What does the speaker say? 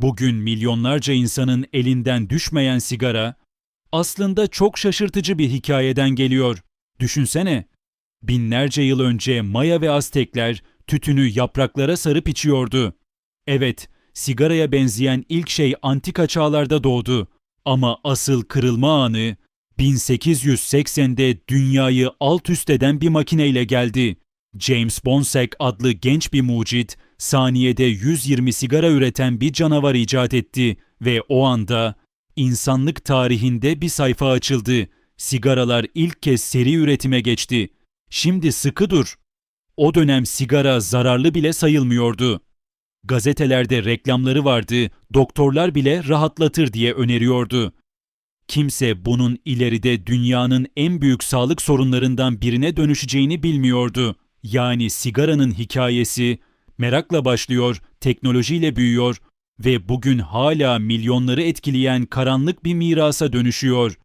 Bugün milyonlarca insanın elinden düşmeyen sigara aslında çok şaşırtıcı bir hikayeden geliyor. Düşünsene. Binlerce yıl önce Maya ve Aztekler tütünü yapraklara sarıp içiyordu. Evet, sigaraya benzeyen ilk şey antika çağlarda doğdu. Ama asıl kırılma anı 1880'de dünyayı alt üst eden bir makineyle geldi. James Bonsek adlı genç bir mucit saniyede 120 sigara üreten bir canavar icat etti ve o anda insanlık tarihinde bir sayfa açıldı. Sigaralar ilk kez seri üretime geçti. Şimdi sıkı dur. O dönem sigara zararlı bile sayılmıyordu. Gazetelerde reklamları vardı, doktorlar bile rahatlatır diye öneriyordu. Kimse bunun ileride dünyanın en büyük sağlık sorunlarından birine dönüşeceğini bilmiyordu. Yani sigaranın hikayesi merakla başlıyor, teknolojiyle büyüyor ve bugün hala milyonları etkileyen karanlık bir mirasa dönüşüyor.